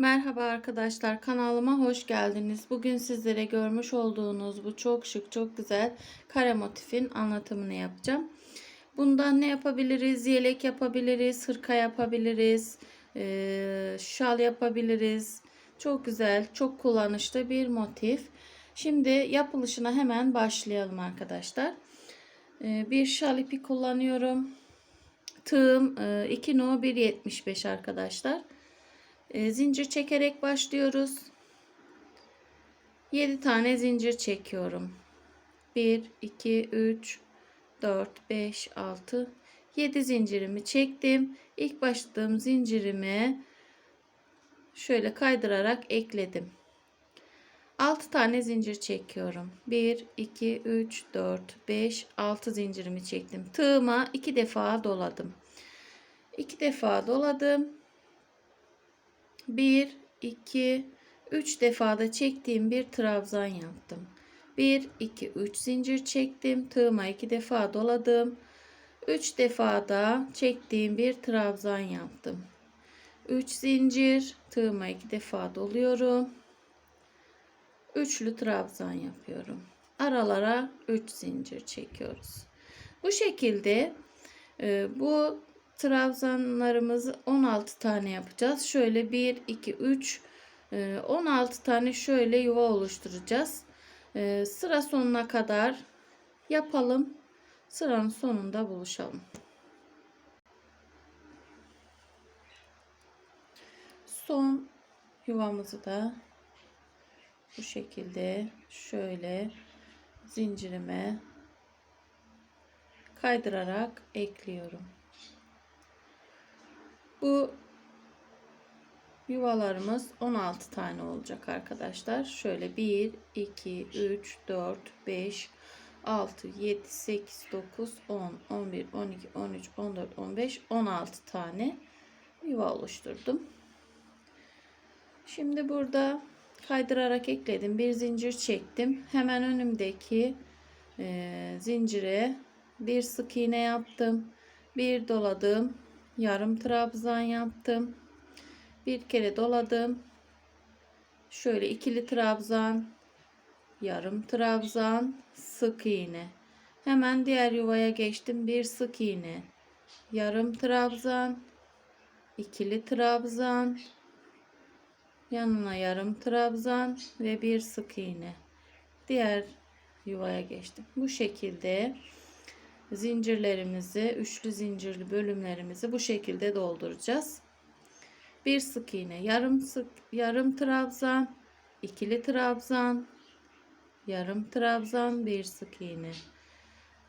Merhaba arkadaşlar kanalıma hoş geldiniz. Bugün sizlere görmüş olduğunuz bu çok şık çok güzel kare motifin anlatımını yapacağım. Bundan ne yapabiliriz? Yelek yapabiliriz, hırka yapabiliriz, eee, şal yapabiliriz. Çok güzel, çok kullanışlı bir motif. Şimdi yapılışına hemen başlayalım arkadaşlar. Eee, bir şal ipi kullanıyorum. Tığım eee, 2 no 1.75 arkadaşlar. E, zincir çekerek başlıyoruz. 7 tane zincir çekiyorum. 1, 2, 3, 4, 5, 6, 7 zincirimi çektim. İlk başladığım zincirimi şöyle kaydırarak ekledim. 6 tane zincir çekiyorum. 1, 2, 3, 4, 5, 6 zincirimi çektim. Tığıma 2 defa doladım. 2 defa doladım. 1, 2, 3 defada çektiğim bir trabzan yaptım. 1, 2, 3 zincir çektim. Tığıma 2 defa doladım. 3 defada çektiğim bir trabzan yaptım. 3 zincir tığıma 2 defa doluyorum. Üçlü trabzan yapıyorum. Aralara 3 zincir çekiyoruz. Bu şekilde e, bu trabzanlarımızı 16 tane yapacağız. Şöyle 1, 2, 3, 16 tane şöyle yuva oluşturacağız. E, sıra sonuna kadar yapalım. Sıranın sonunda buluşalım. Son yuvamızı da bu şekilde şöyle zincirime kaydırarak ekliyorum. Bu yuvalarımız 16 tane olacak arkadaşlar. Şöyle 1, 2, 3, 4, 5, 6, 7, 8, 9, 10, 11, 12, 13, 14, 15, 16 tane yuva oluşturdum. Şimdi burada kaydırarak ekledim. Bir zincir çektim. Hemen önümdeki e, zincire bir sık iğne yaptım. Bir doladım yarım trabzan yaptım. Bir kere doladım. Şöyle ikili trabzan, yarım trabzan, sık iğne. Hemen diğer yuvaya geçtim. Bir sık iğne, yarım trabzan, ikili trabzan, yanına yarım trabzan ve bir sık iğne. Diğer yuvaya geçtim. Bu şekilde zincirlerimizi, üçlü zincirli bölümlerimizi bu şekilde dolduracağız. Bir sık iğne, yarım sık yarım trabzan, ikili trabzan, yarım trabzan, bir sık iğne.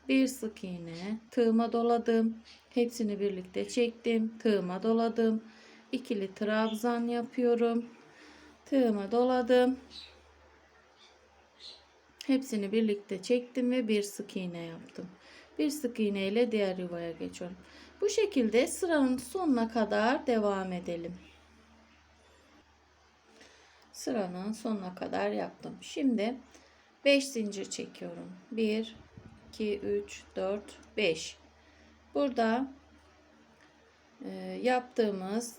Bir sık iğne, tığıma doladım. Hepsini birlikte çektim. Tığıma doladım. ikili trabzan yapıyorum. Tığıma doladım. Hepsini birlikte çektim ve bir sık iğne yaptım bir sık iğne ile diğer yuvaya geçiyorum. Bu şekilde sıranın sonuna kadar devam edelim. Sıranın sonuna kadar yaptım. Şimdi 5 zincir çekiyorum. 1 2 3 4 5. Burada e, yaptığımız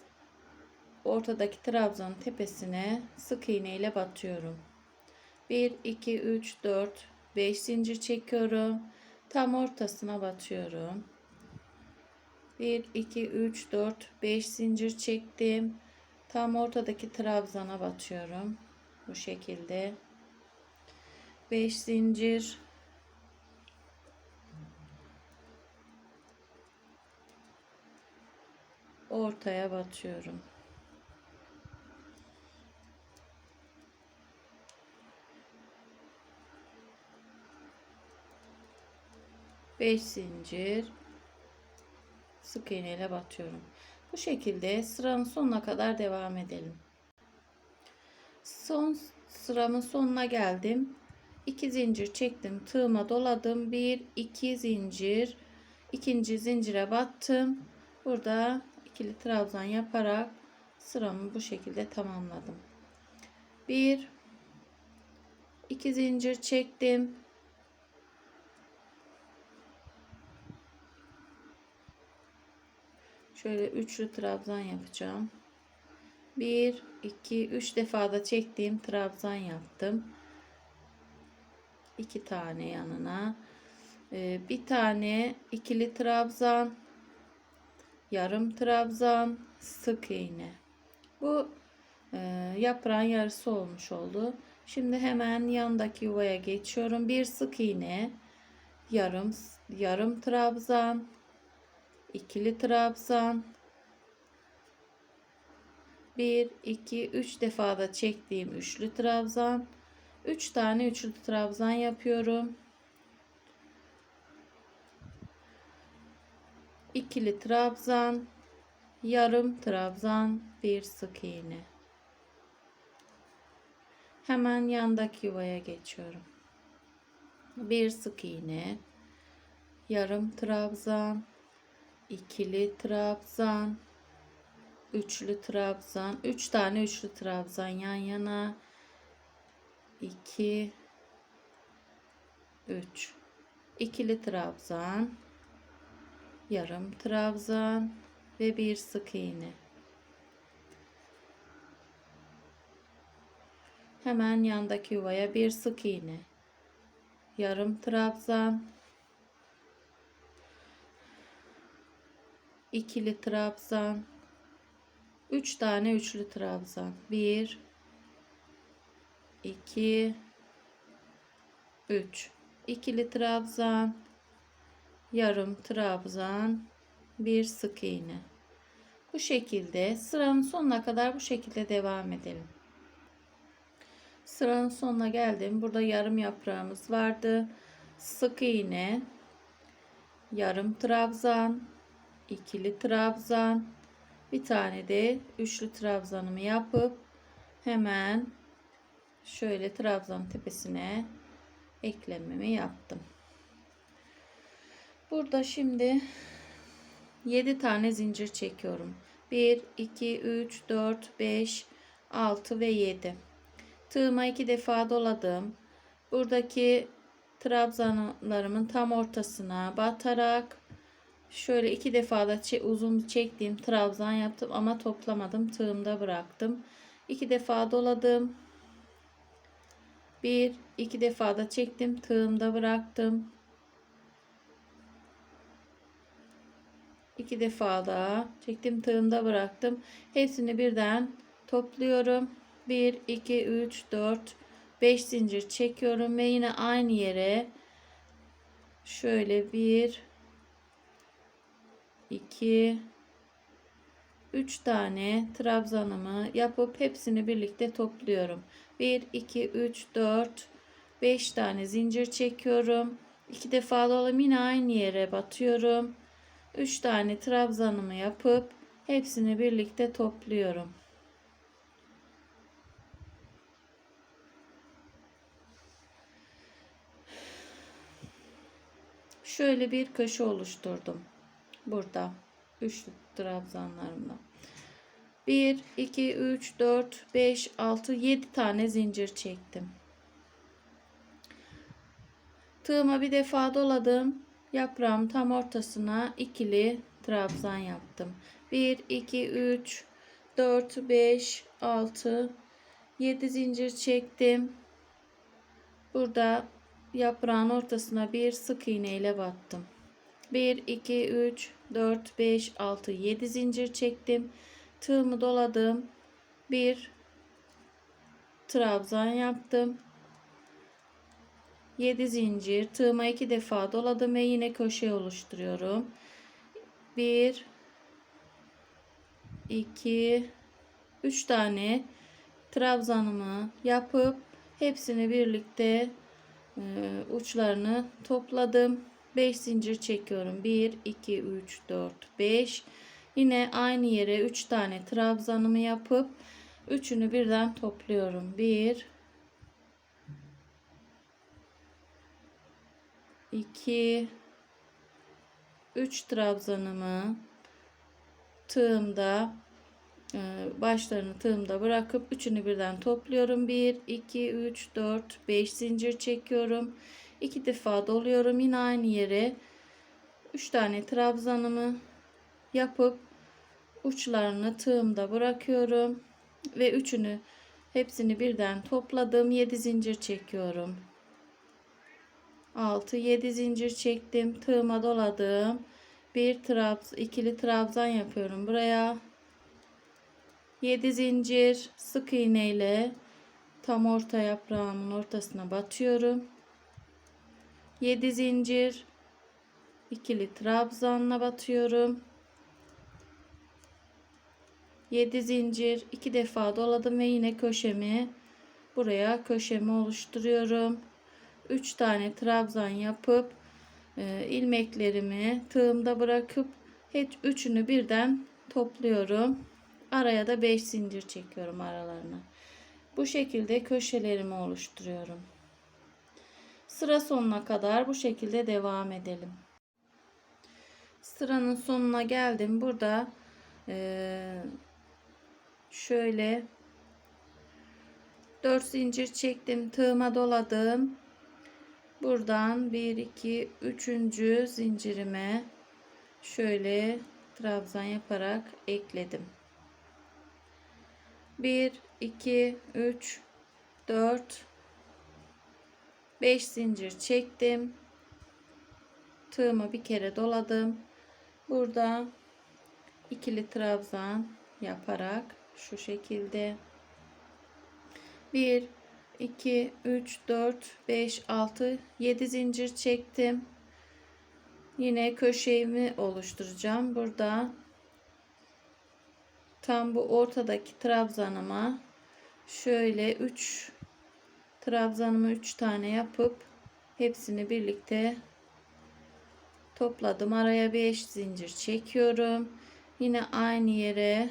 ortadaki trabzanın tepesine sık iğne ile batıyorum. 1 2 3 4 5 zincir çekiyorum tam ortasına batıyorum. 1 2 3 4 5 zincir çektim. Tam ortadaki trabzana batıyorum. Bu şekilde. 5 zincir ortaya batıyorum. 5 zincir sık iğne ile batıyorum. Bu şekilde sıranın sonuna kadar devam edelim. Son sıramın sonuna geldim. 2 zincir çektim. Tığıma doladım. 1 2 zincir. ikinci zincire battım. Burada ikili trabzan yaparak sıramı bu şekilde tamamladım. 1 2 zincir çektim. Şöyle üçlü trabzan yapacağım. 1 2 3 defa da çektiğim trabzan yaptım. 2 tane yanına. Ee, bir tane ikili trabzan, yarım trabzan, sık iğne. Bu e, yaprağın yarısı olmuş oldu. Şimdi hemen yandaki yuvaya geçiyorum. Bir sık iğne, yarım yarım trabzan, ikili trabzan, 1 2 3 defa da çektiğim üçlü trabzan, 3 tane üçlü trabzan yapıyorum. ikili trabzan, yarım trabzan, bir sık iğne. Hemen yandaki yuvaya geçiyorum. Bir sık iğne, yarım trabzan, ikili trabzan, üçlü trabzan, üç tane üçlü trabzan yan yana, iki, üç, ikili trabzan, yarım trabzan ve bir sık iğne. Hemen yandaki yuvaya bir sık iğne. Yarım trabzan. İkili trabzan. Üç tane üçlü trabzan. Bir, iki, üç. ikili trabzan yarım trabzan bir sık iğne bu şekilde sıranın sonuna kadar bu şekilde devam edelim sıranın sonuna geldim burada yarım yaprağımız vardı sık iğne yarım trabzan ikili trabzan bir tane de üçlü trabzanımı yapıp hemen şöyle trabzan tepesine eklememi yaptım Burada şimdi 7 tane zincir çekiyorum. 1, 2, 3, 4, 5, 6 ve 7. Tığıma 2 defa doladım. Buradaki trabzanlarımın tam ortasına batarak şöyle iki defa da uzun çektiğim trabzan yaptım ama toplamadım. Tığımda bıraktım. 2 defa doladım. 1, 2 defa da çektim. Tığımda bıraktım. iki defa daha çektim tığımda bıraktım hepsini birden topluyorum 1 2 3 4 5 zincir çekiyorum ve yine aynı yere şöyle 1 2 3 tane trabzanımı yapıp hepsini birlikte topluyorum 1 2 3 4 5 tane zincir çekiyorum 2 defa dolayım yine aynı yere batıyorum 3 tane trabzanımı yapıp hepsini birlikte topluyorum. Şöyle bir köşe oluşturdum. Burada üçlü trabzanlarımla. 1 2 3 4 5 6 7 tane zincir çektim. Tığıma bir defa doladım yaprağın tam ortasına ikili trabzan yaptım. 1 2 3 4 5 6 7 zincir çektim. Burada yaprağın ortasına bir sık iğne ile battım. 1 2 3 4 5 6 7 zincir çektim. Tığımı doladım. Bir trabzan yaptım. 7 zincir tığıma 2 defa doladım ve yine köşe oluşturuyorum 1 2 3 tane trabzanımı yapıp hepsini birlikte e, uçlarını topladım 5 zincir çekiyorum. 1 2 3 4 5 yine aynı yere 3 tane trabzanımı yapıp üçünü birden topluyorum. 1 2 3 trabzanımı tığımda e, başlarını tığımda bırakıp üçünü birden topluyorum. 1 2 3 4 5 zincir çekiyorum 2 defa doluyorum yine aynı yere. 3 tane trabzanımı yapıp uçlarını tığımda bırakıyorum. Ve üçünü hepsini birden topladım. 7 zincir çekiyorum. 6 7 zincir çektim. Tığıma doladım. Bir trabz ikili trabzan yapıyorum buraya. 7 zincir sık iğne ile tam orta yaprağımın ortasına batıyorum 7 zincir. İkili trabzanla batıyorum. 7 zincir. İki defa doladım ve yine köşemi buraya köşemi oluşturuyorum. 3 tane trabzan yapıp e, ilmeklerimi tığımda bırakıp hep üçünü birden topluyorum. Araya da 5 zincir çekiyorum aralarına. Bu şekilde köşelerimi oluşturuyorum sıra sonuna kadar bu şekilde devam edelim. Sıranın sonuna geldim. Burada e, şöyle 4 zincir çektim tığıma doladım. Buradan 1 2 3. zincirime şöyle trabzan yaparak ekledim. 1 2 3 4 5 zincir çektim. Tığımı bir kere doladım. Burada ikili trabzan yaparak şu şekilde. 1 2 3 4 5 6 7 zincir çektim. Yine köşemi oluşturacağım. Burada tam bu ortadaki trabzanıma şöyle 3 trabzanımı 3 tane yapıp hepsini birlikte topladım. Araya 5 zincir çekiyorum. Yine aynı yere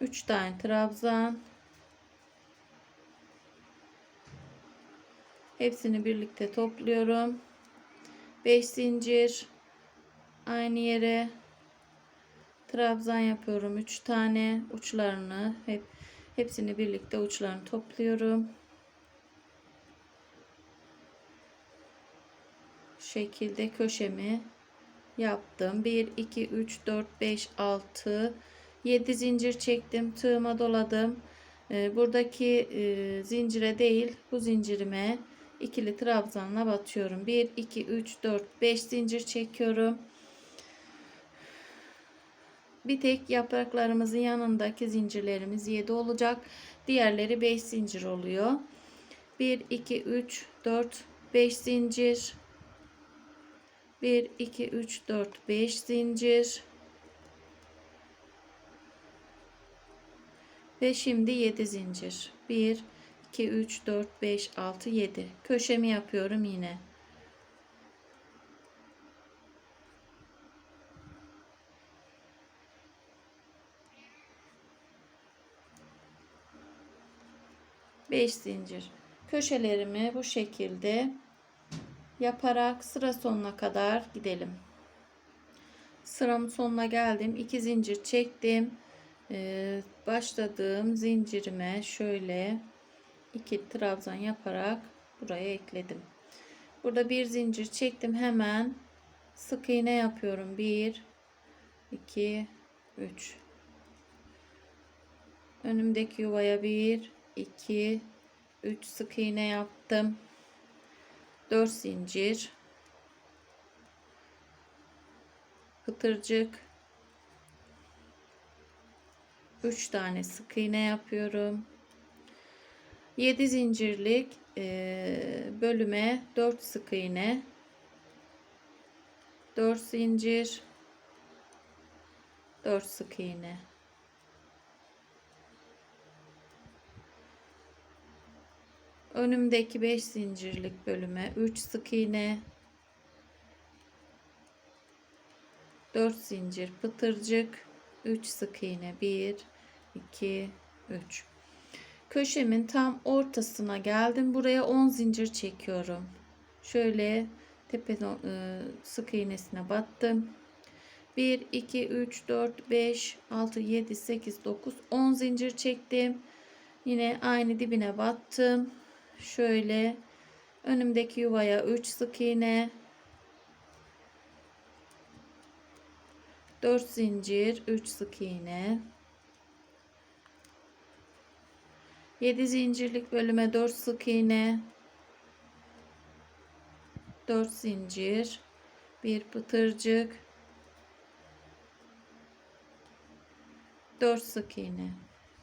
3 tane trabzan. Hepsini birlikte topluyorum. 5 zincir. Aynı yere trabzan yapıyorum. 3 tane uçlarını hep hepsini birlikte uçlarını topluyorum şekilde köşemi yaptım. 1 2 3 4 5 6 7 zincir çektim. Tığıma doladım. Ee, buradaki e, zincire değil bu zincirime ikili trabzanla batıyorum. 1 2 3 4 5 zincir çekiyorum. Bir tek yapraklarımızın yanındaki zincirlerimiz 7 olacak. Diğerleri 5 zincir oluyor. 1 2 3 4 5 zincir 1 2 3 4 5 zincir. Ve şimdi 7 zincir. 1 2 3 4 5 6 7 köşemi yapıyorum yine. Beş zincir. Köşelerimi bu şekilde yaparak sıra sonuna kadar gidelim. Sıramın sonuna geldim. 2 zincir çektim. Ee, başladığım zincirime şöyle iki trabzan yaparak buraya ekledim. Burada bir zincir çektim. Hemen sık iğne yapıyorum. 1 2 3 Önümdeki yuvaya 1 2 3 sık iğne yaptım. 4 zincir. Pıtırcık 3 tane sık iğne yapıyorum. 7 zincirlik e, bölüme 4 sık iğne. 4 zincir. 4 sık iğne önümdeki 5 zincirlik bölüme 3 sık iğne 4 zincir pıtırcık 3 sık iğne 1 2 3 köşemin tam ortasına geldim. Buraya 10 zincir çekiyorum. Şöyle tepe e, sık iğnesine battım. 1 2 3 4 5 6 7 8 9 10 zincir çektim. Yine aynı dibine battım şöyle önümdeki yuvaya 3 sık iğne 4 zincir 3 sık iğne 7 zincirlik bölüme 4 sık iğne 4 zincir bir pıtırcık 4 sık iğne.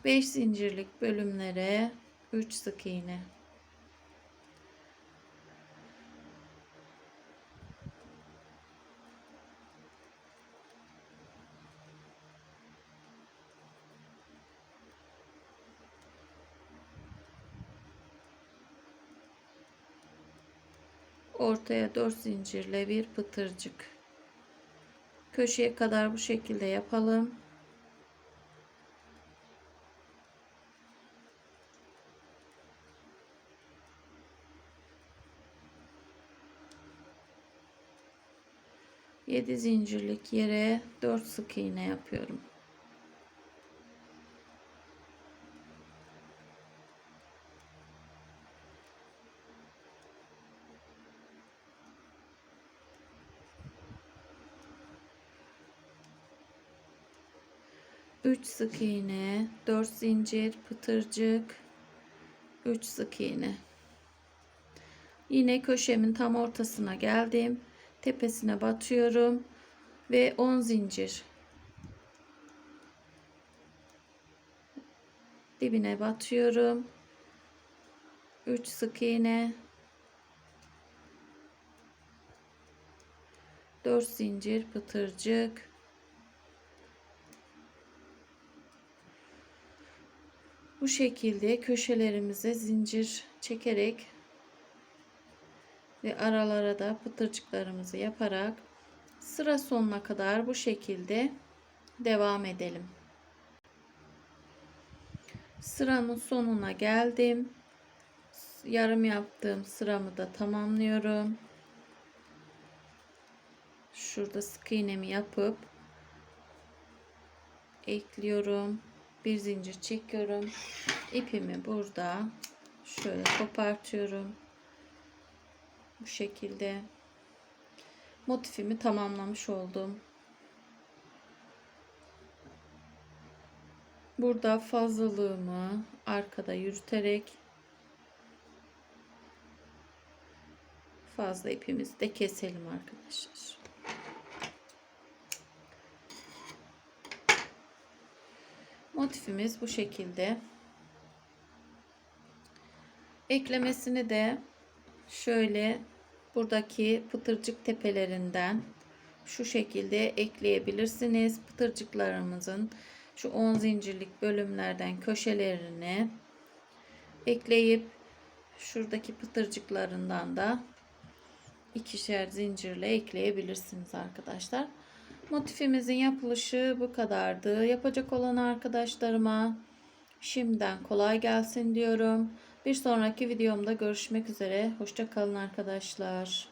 5 zincirlik bölümlere 3 sık iğne ortaya 4 zincirle bir pıtırcık köşeye kadar bu şekilde yapalım Yedi zincirlik yere 4 sık iğne yapıyorum. Üç sık iğne, 4 zincir, pıtırcık, 3 sık iğne. Yine köşemin tam ortasına geldim. Tepesine batıyorum ve 10 zincir. Dibine batıyorum. 3 sık iğne. 4 zincir pıtırcık. Bu şekilde köşelerimize zincir çekerek ve aralara da pıtırcıklarımızı yaparak sıra sonuna kadar bu şekilde devam edelim. Sıranın sonuna geldim. Yarım yaptığım sıramı da tamamlıyorum. Şurada sık iğnemi yapıp ekliyorum. Bir zincir çekiyorum. İpimi burada şöyle kopartıyorum bu şekilde motifimi tamamlamış oldum. Burada fazlalığımı arkada yürüterek fazla ipimizi de keselim arkadaşlar. Motifimiz bu şekilde. Eklemesini de şöyle buradaki pıtırcık tepelerinden şu şekilde ekleyebilirsiniz. Pıtırcıklarımızın şu 10 zincirlik bölümlerden köşelerini ekleyip şuradaki pıtırcıklarından da ikişer zincirle ekleyebilirsiniz arkadaşlar. Motifimizin yapılışı bu kadardı. Yapacak olan arkadaşlarıma şimdiden kolay gelsin diyorum. Bir sonraki videomda görüşmek üzere. Hoşça kalın arkadaşlar.